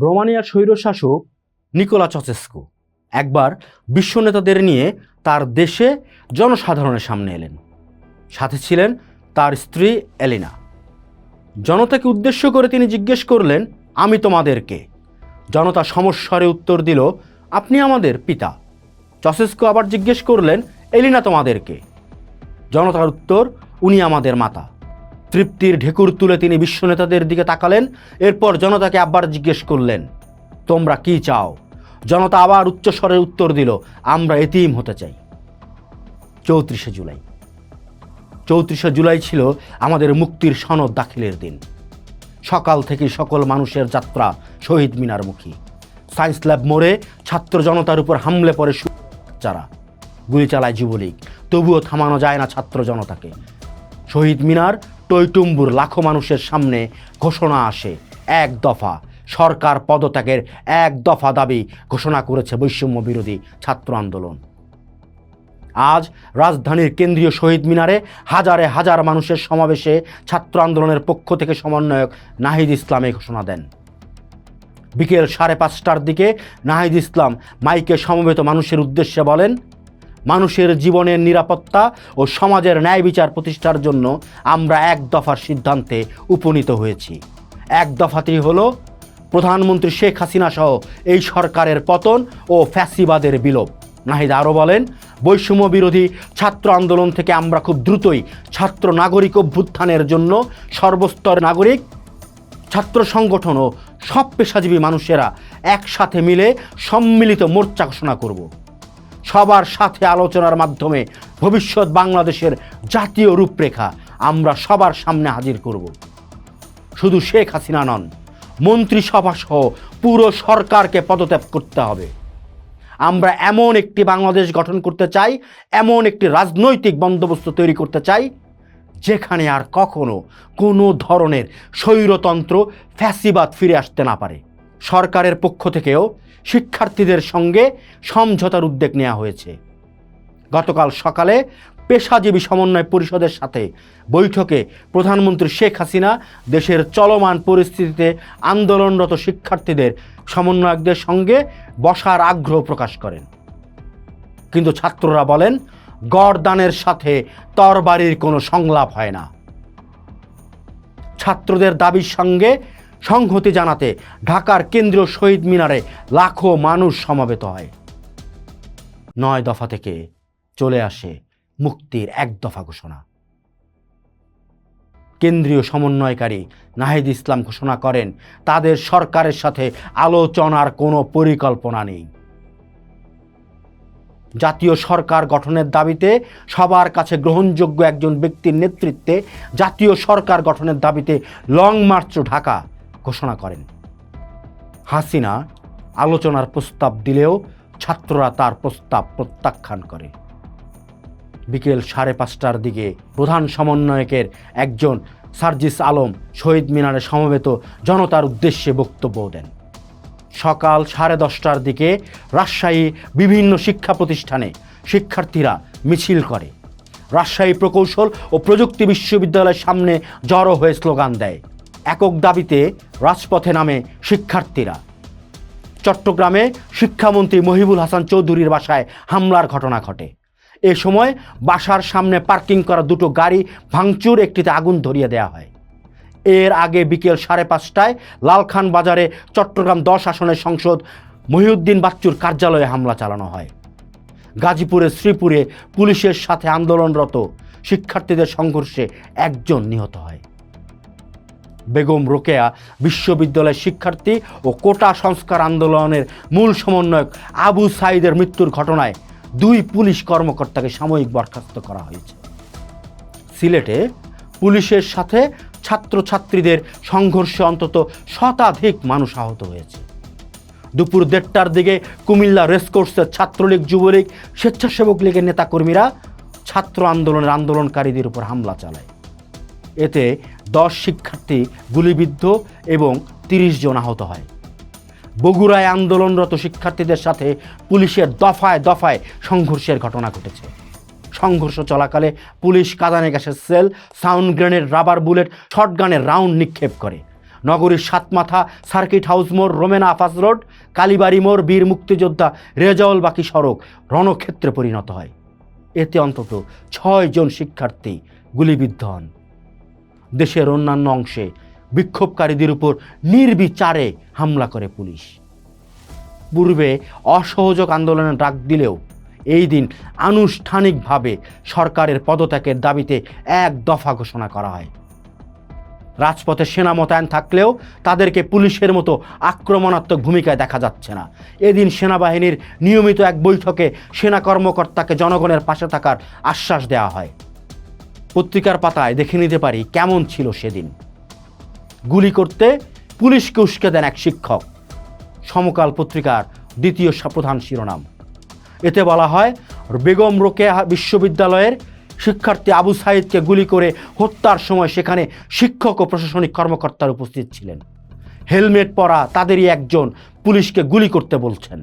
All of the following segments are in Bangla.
রোমানিয়ার স্বৈরশাসক নিকোলা চচেস্কো একবার বিশ্ব নেতাদের নিয়ে তার দেশে জনসাধারণের সামনে এলেন। সাথে ছিলেন তার স্ত্রী এলিনা। জনতাকে উদ্দেশ্য করে তিনি জিজ্ঞেস করলেন, আমি তোমাদেরকে। জনতা সমস্বরে উত্তর দিল, আপনি আমাদের পিতা। চসেস্কো আবার জিজ্ঞেস করলেন, এলিনা তোমাদেরকে? জনতার উত্তর, উনি আমাদের মাতা। তৃপ্তির ঢেকুর তুলে তিনি বিশ্ব নেতাদের দিকে তাকালেন, এরপর জনতাকে আবার জিজ্ঞেস করলেন, তোমরা কি চাও? জনতা আবার উচ্চস্বরে উত্তর দিল, আমরা এতিম হতে চাই। চৌত্রিশে জুলাই। চৌত্রিশে জুলাই ছিল আমাদের মুক্তির সনদ দাখিলের দিন। সকাল থেকে সকল মানুষের যাত্রা শহীদ মিনার মুখী। সায়েন্স ল্যাব মোড়ে ছাত্র জনতার উপর হামলে পড়ে যারা। গুলি চালায় যুবলীগ। তবুও থামানো যায় না ছাত্র জনতাকে। শহীদ মিনার টইটুম্বুর লাখো মানুষের সামনে ঘোষণা আসে। এক দফা সরকার পদত্যাগের এক দফা দাবি ঘোষণা করেছে বৈষম্য বিরোধী ছাত্র আন্দোলন। আজ রাজধানীর কেন্দ্রীয় শহীদ মিনারে হাজারে হাজার মানুষের সমাবেশে ছাত্র আন্দোলনের পক্ষ থেকে সমন্বয়ক নাহিদ ইসলাম ঘোষণা দেন। বিকেল সাড়ে পাঁচটার দিকে নাহিদ ইসলাম মাইকে সমবেত মানুষের উদ্দেশ্যে বলেন মানুষের জীবনের নিরাপত্তা ও সমাজের ন্যায় বিচার প্রতিষ্ঠার জন্য আমরা এক দফার সিদ্ধান্তে উপনীত হয়েছি। এক দফাটি হলো প্রধানমন্ত্রী শেখ হাসিনা সহ এই সরকারের পতন ও ফ্যাসিবাদের বিলোপ। নাহিদ আরও বলেন, বৈষম্য বিরোধী ছাত্র আন্দোলন থেকে আমরা খুব দ্রুতই ছাত্র নাগরিক অভ্যুত্থানের জন্য সর্বস্তর নাগরিক, ছাত্র সংগঠন ও সব পেশাজীবী মানুষেরা একসাথে মিলে সম্মিলিত মোর্চা ঘোষণা করব। সবার সাথে আলোচনার মাধ্যমে ভবিষ্যৎ বাংলাদেশের জাতীয় রূপরেখা আমরা সবার সামনে হাজির করব। শুধু শেখ হাসিনা নন, মন্ত্রিসভা সহ পুরো সরকারকে পদত্যাগ করতে হবে। আমরা এমন একটি বাংলাদেশ গঠন করতে চাই, এমন একটি রাজনৈতিক বন্দোবস্ত তৈরি করতে চাই, যেখানে আর কখনো কোনো ধরনের স্বৈরতন্ত্র, ফ্যাসিবাদ ফিরে আসতে না পারে। সরকারের পক্ষ থেকেও শিক্ষার্থীদের সঙ্গে সমঝোতার উদ্যোগ নেওয়া হয়েছে। গতকাল সকালে পেশাজীবী সমন্বয় পরিষদের সাথে বৈঠকে প্রধানমন্ত্রী শেখ হাসিনা দেশের চলমান পরিস্থিতিতে আন্দোলনরত শিক্ষার্থীদের সমন্বয়কদের সঙ্গে বসার আগ্রহ প্রকাশ করেন। কিন্তু ছাত্ররা বলেন গড়দানের সাথে তরবারির কোনো সংলাপ হয় না। ছাত্রদের দাবির সঙ্গে সংহতি জানাতে ঢাকার কেন্দ্রীয় শহীদ মিনারে লাখো মানুষ সমাবেত হয়। নয় দফা থেকে চলে আসে মুক্তির এক দফা ঘোষণা। কেন্দ্রীয় সমন্বয়কারী নাহিদ ইসলাম ঘোষণা করেন, তাদের সরকারের সাথে আলোচনার কোনো পরিকল্পনা নেই। জাতীয় সরকার গঠনের দাবিতে সবার কাছে গ্রহণযোগ্য একজন ব্যক্তির নেতৃত্বে জাতীয় সরকার গঠনের দাবিতে লং মার্চ ঢাকা ঘোষণা করেন। হাসিনা আলোচনার প্রস্তাব দিলেও ছাত্ররা তার প্রস্তাব প্রত্যাখ্যান করে। বিকেল সাড়ে পাঁচটার দিকে প্রধান সমন্বয়কের একজন সার্জিস আলম শহীদ মিনারে সমবেত জনতার উদ্দেশ্যে বক্তব্য দেন। সকাল সাড়ে দশটার দিকে রাজশাহী বিভিন্ন শিক্ষা প্রতিষ্ঠানে শিক্ষার্থীরা মিছিল করে। রাজশাহী প্রকৌশল ও প্রযুক্তি বিশ্ববিদ্যালয়ের সামনে জড়ো হয়ে স্লোগান দেয়। একক দাবিতে রাজপথে নামে শিক্ষার্থীরা। চট্টগ্রামে শিক্ষামন্ত্রী মহিবুল হাসান চৌধুরীর বাসায় হামলার ঘটনা ঘটে। এ সময় বাসার সামনে পার্কিং করা দুটো গাড়ি ভাঙচুর একটিতে আগুন ধরিয়ে দেওয়া হয়। এর আগে বিকেল সাড়ে পাঁচটায় লালখান বাজারে চট্টগ্রাম দশ আসনের সংসদ মহিউদ্দিন বাচ্চুর কার্যালয়ে হামলা চালানো হয়। গাজীপুরের শ্রীপুরে পুলিশের সাথে আন্দোলনরত শিক্ষার্থীদের সংঘর্ষে একজন নিহত হয়। বেগম রোকেয়া বিশ্ববিদ্যালয়ের শিক্ষার্থী ও কোটা সংস্কার আন্দোলনের মূল সমন্বয়ক আবু সাইদের মৃত্যুর ঘটনায় দুই পুলিশ কর্মকর্তাকে সাময়িক বরখাস্ত করা হয়েছে। সিলেটে পুলিশের সাথে ছাত্রছাত্রীদের সংঘর্ষে অন্তত শতাধিক মানুষ আহত হয়েছে। দুপুর দেড়টার দিকে কুমিল্লা রেসকোর্সের ছাত্রলীগ, যুবলীগ, স্বেচ্ছাসেবক লীগের নেতাকর্মীরা ছাত্র আন্দোলনের আন্দোলনকারীদের উপর হামলা চালায়। এতে দশ শিক্ষার্থী গুলিবিদ্ধ এবং তিরিশ জন আহত হয়। বগুড়ায় আন্দোলনরত শিক্ষার্থীদের সাথে পুলিশের দফায় দফায় সংঘর্ষের ঘটনা ঘটেছে। সংঘর্ষ চলাকালে পুলিশ কাদানে গ্যাসের shell, sound grenade, rubber bullet, শটগানের round নিক্ষেপ করে। নগরীর সাতমাথা সার্কিট হাউস মোড়, রোমেনা আফাস রোড, কালীবাড়ি মোড়, বীর মুক্তিযোদ্ধা রেজাউল বাকি সড়ক রণক্ষেত্রে পরিণত হয়। এতে অন্তত ছয় জন শিক্ষার্থী গুলিবিদ্ধ হন। দেশের অন্যান্য অংশে বিক্ষোভকারীদের উপর নির্বিচারে হামলা করে পুলিশ। পূর্বে অসহযোগ আন্দোলনের ডাক দিলেও এই দিন আনুষ্ঠানিকভাবে সরকারের পদত্যাগের দাবিতে এক দফা ঘোষণা করা হয়। রাজপথে সেনা মোতায়েন থাকলেও তাদেরকে পুলিশের মতো আক্রমণাত্মক ভূমিকায় দেখা যাচ্ছে না। এদিন সেনাবাহিনীর নিয়মিত এক বৈঠকে সেনা কর্মকর্তাকে জনগণের পাশে থাকার আশ্বাস দেওয়া হয়। পত্রিকার পাতায় দেখে নিতে পারি কেমন ছিল সেদিন। গুলি করতে পুলিশকে উস্কে দেন এক শিক্ষক। সমকাল পত্রিকার দ্বিতীয় প্রধান শিরোনাম। এতে বলা হয়, বেগম রোকেয়া বিশ্ববিদ্যালয়ের শিক্ষার্থী আবু সাইদকে গুলি করে হত্যার সময় সেখানে শিক্ষক ও প্রশাসনিক কর্মকর্তার উপস্থিত ছিলেন। হেলমেট পরা তাদেরই একজন পুলিশকে গুলি করতে বলছেন।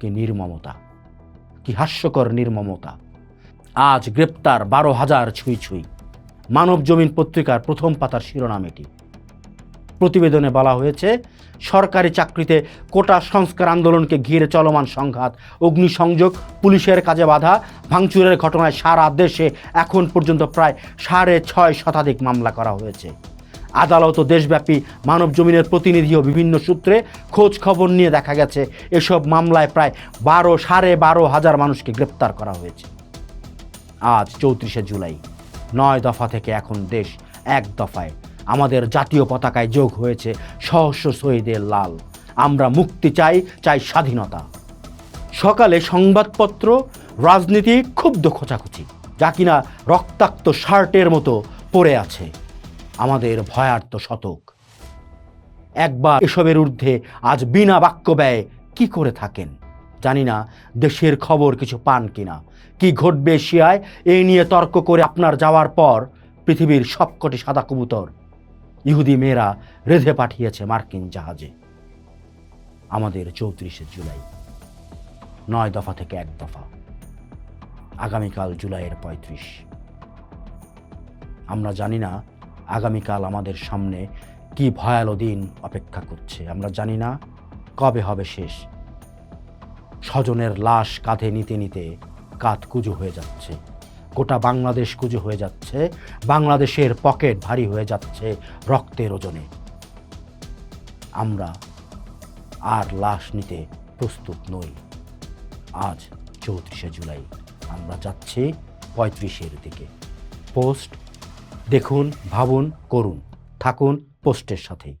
কি নির্মমতা, কি হাস্যকর নির্মমতা। আজ গ্রেপ্তার বারো হাজার ছুঁই ছুঁই। মানব জমিন পত্রিকার প্রথম পাতার শিরোনাম এটি। প্রতিবেদনে বলা হয়েছে, সরকারি চাকরিতে কোটা সংস্কার আন্দোলনকে ঘিরে চলমান সংঘাত, অগ্নিসংযোগ, পুলিশের কাজে বাধা, ভাঙচুরের ঘটনায় সারা দেশে এখন পর্যন্ত প্রায় সাড়ে ছয় শতাধিক মামলা করা হয়েছে। আদালত ও দেশব্যাপী মানব জমিনের প্রতিনিধি ও বিভিন্ন সূত্রে খোঁজ খবর নিয়ে দেখা গেছে, এসব মামলায় প্রায় বারো, সাড়ে বারো হাজার মানুষকে গ্রেপ্তার করা হয়েছে। আজ চৌত্রিশে জুলাই। নয় দফা থেকে এখন দেশ এক দফায়। আমাদের জাতীয় পতাকায় যোগ হয়েছে সহস্র শহীদের লাল। আমরা মুক্তি চাই চাই স্বাধীনতা। সকালে সংবাদপত্র, রাজনীতি ক্ষুব্ধ খোঁচাখুচি, যা কিনা রক্তাক্ত শার্টের মতো পড়ে আছে। আমাদের ভয়ার্ত শতক। একবার এসবের ঊর্ধ্বে আজ বিনা বাক্য ব্যয়ে কি করে থাকেন? জানি না দেশের খবর কিছু পান কিনা। কি ঘটবে এশিয়ায়? এই নিয়ে তর্ক করে আপনার যাওয়ার পর পৃথিবীর সবকটি সাদা কবুতর ইহুদি মেয়েরা রেধে পাঠিয়েছে মার্কিন জাহাজে। আমাদের চৌত্রিশে জুলাই, নয় দফা থেকে এক দফা। আগামীকাল জুলাইয়ের পঁয়ত্রিশ। আমরা জানি না আগামীকাল আমাদের সামনে কি ভয়াল দিন অপেক্ষা করছে। আমরা জানি না কবে হবে শেষ। স্বজনের লাশ কাঁধে নিতে নিতে কাঁধ কুজো হয়ে যাচ্ছে। গোটা বাংলাদেশ কুজো হয়ে যাচ্ছে। বাংলাদেশের পকেট ভারী হয়ে যাচ্ছে রক্তের ওজনে। আমরা আর লাশ নিতে প্রস্তুত নই। আজ চৌত্রিশে জুলাই। আমরা যাচ্ছি পঁয়ত্রিশের দিকে। পোস্ট দেখুন, ভাবুন, করুন। থাকুন পোস্টের সাথেই।